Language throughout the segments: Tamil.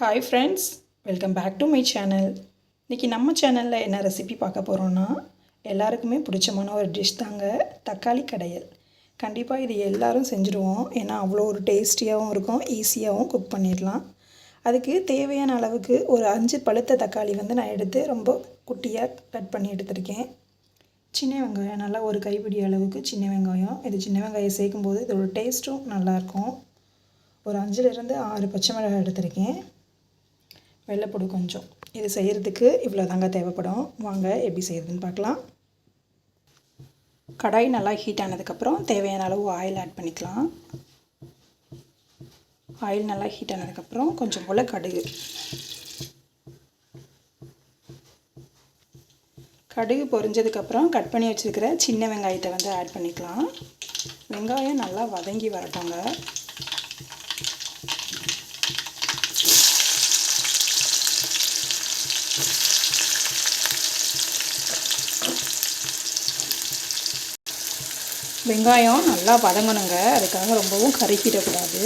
Hi friends welcome back to my channel இன்றைக்கி நம்ம சேனலில் என்ன ரெசிபி பார்க்க போகிறோன்னா எல்லாருக்குமே பிடிச்சமான ஒரு டிஷ் தாங்க தக்காளி கடையல். கண்டிப்பாக இது எல்லாரும் செஞ்சுருவோம். ஏன்னா அவ்வளோ ஒரு டேஸ்டியாகவும் இருக்கும் ஈஸியாகவும் குக் பண்ணிடலாம். அதுக்கு தேவையான அளவுக்கு ஒரு அஞ்சு பழுத்த தக்காளி வந்து நான் எடுத்து ரொம்ப குட்டியாக கட் பண்ணி எடுத்திருக்கேன். சின்ன வெங்காயம் நல்லா ஒரு கைப்பிடி அளவுக்கு சின்ன வெங்காயம். இது சின்ன வெங்காயம் சேர்க்கும்போது இதோட டேஸ்ட்டும் நல்லாயிருக்கும் ஒரு அஞ்சுலேருந்து ஆறு பச்சை மிளகாய் எடுத்திருக்கேன். வெள்ளைப்பூடு கொஞ்சம். இது செய்கிறதுக்கு இவ்வளோ தாங்க தேவைப்படும். வாங்க எப்படி செய்கிறதுன்னு பார்க்கலாம். கடாய் நல்லா ஹீட் ஆனதுக்கப்புறம் தேவையான அளவு ஆயில் ஆட் பண்ணிக்கலாம். ஆயில் நல்லா ஹீட் ஆனதுக்கப்புறம் கொஞ்சம் போல் கடுகு. கடுகு பொரிஞ்சதுக்கப்புறம் கட் பண்ணி வச்சுருக்கிற சின்ன வெங்காயத்தை வந்து ஆட் பண்ணிக்கலாம். வெங்காயம் நல்லா வதங்கி வரட்டோங்க. வெங்காயம் நல்லா வதங்கணுங்க. அதுக்காக ரொம்பவும் கருக்கிடக்கூடாது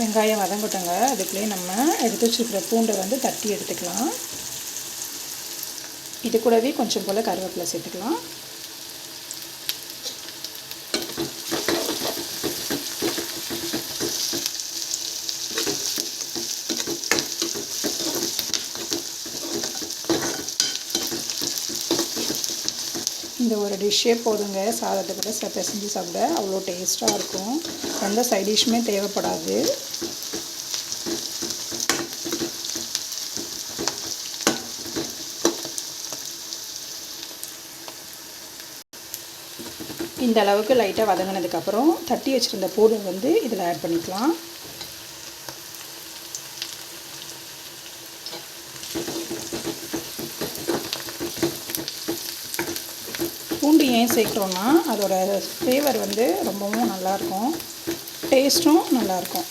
வெங்காயம் வதங்கட்டங்க. அதுக்குள்ளேயே நம்ம எடுத்து வச்சுருக்கிற பூண்டை வந்து தட்டி எடுத்துக்கலாம். இது கூடவே கொஞ்சம் போல் கருவேப்பிலை சேர்த்துக்கலாம். இந்த ஒரு டிஷ்ஷே போதுங்க. சாதத்தை கூட ச பிசைஞ்சு சாப்பிட அவ்வளோ டேஸ்ட்டாக இருக்கும். எந்த சைட் டிஷ்ஷுமே தேவைப்படாது. இந்த அளவுக்கு லைட்டாக வதங்கினதுக்கப்புறம் தட்டி வச்சுருந்த பூடு வந்து இதில் ஆட் பண்ணிக்கலாம். பூண்டு ஏன் சேர்க்குறோன்னா அதோட ஃப்ளேவர் வந்து ரொம்பவும் நல்லாயிருக்கும் டேஸ்ட்டும் நல்லாயிருக்கும்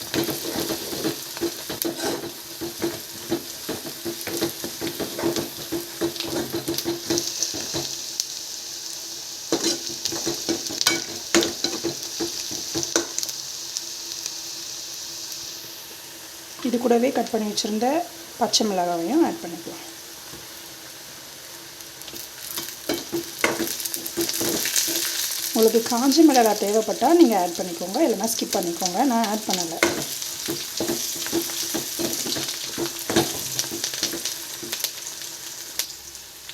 இது கூடவே கட் பண்ணி வச்சுருந்த பச்சை மிளகாவையும் ஆட் பண்ணிக்கலாம். உங்களுக்கு காஞ்சி மிளகா தேவைப்பட்டால் நீங்கள் ஆட் பண்ணிக்கோங்க. இல்லைனா ஸ்கிப் பண்ணிக்கோங்க. நான் ஆட் பண்ணலை.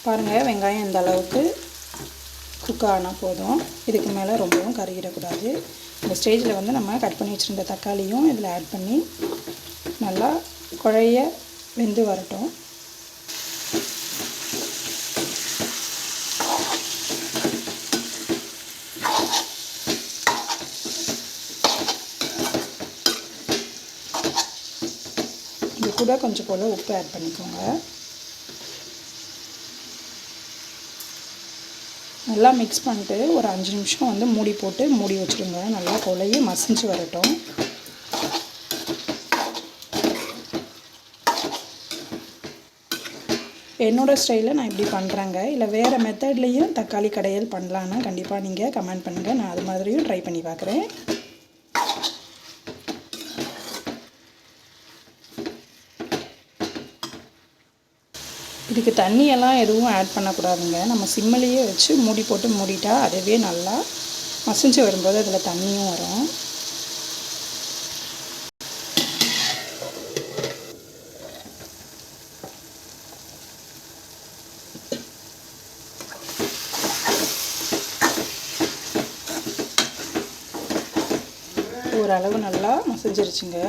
பாருங்கள் வெங்காயம் இந்த அளவுக்கு குக் ஆனால் போதும். இதுக்கு மேலே ரொம்பவும் கருகிடக்கூடாது. இந்த ஸ்டேஜில் வந்து நம்ம கட் பண்ணி வச்சுருந்த தக்காளியும் இதில் ஆட் பண்ணி நல்லா குழைய வெந்து வரட்டும் இது கூட கொஞ்சம் போல் உப்பு ஆட் பண்ணிக்கோங்க. நல்லா மிக்ஸ் பண்ணிட்டு ஒரு அஞ்சு நிமிஷம் வந்து மூடி போட்டு மூடி வச்சுருங்க. நல்லா கொலையே மசிஞ்சு வரட்டும். என்னோடய ஸ்டைலில் நான் இப்படி பண்ணுறேங்க இல்லை வேறு மெத்தட்லேயும் தக்காளி கடையல் பண்ணலான்னா கண்டிப்பாக நீங்கள் கமெண்ட் பண்ணுங்கள் நான் அது மாதிரியும் ட்ரை பண்ணி பார்க்குறேன் இதுக்கு தண்ணியெல்லாம் எதுவும் ஆட் பண்ணக்கூடாதுங்க. நம்ம சிம்மிலேயே வச்சு மூடி போட்டு மூடிட்டா அதுவே நல்லா மசிஞ்சு வரும்போது அதில் தண்ணியும் வரும். ஓரளவு நல்லா மசிஞ்சிருச்சுங்க.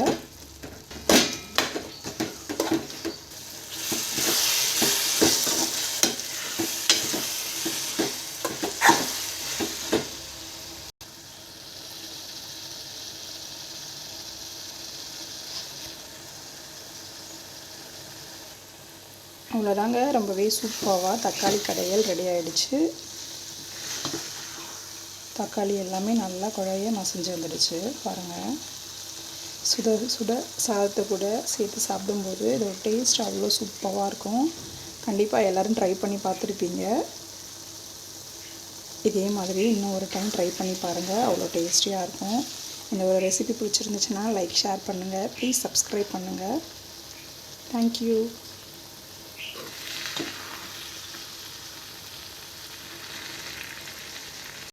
அவ்வளோதாங்க. ரொம்பவே சூப்பராக தக்காளி கடையல் ரெடி ஆகிடுச்சு தக்காளி எல்லாமே நல்லா குழைய மசிஞ்சு வந்துடுச்சு. பாருங்கள் சுட சுட சாதத்தை கூட சேர்த்து சாப்பிடும்போது இதோட டேஸ்ட் அவ்வளோ சூப்பராக இருக்கும். கண்டிப்பாக எல்லோரும் ட்ரை பண்ணி பார்த்துருப்பீங்க. இதே மாதிரி இன்னும் ஒரு டைம் ட்ரை பண்ணி பாருங்கள் அவ்வளோ டேஸ்டியாக இருக்கும். இந்த ஒரு ரெசிபி பிடிச்சிருந்துச்சுன்னா லைக் ஷேர் பண்ணுங்கள் ப்ளீஸ் சப்ஸ்கிரைப் பண்ணுங்கள் தேங்க்யூ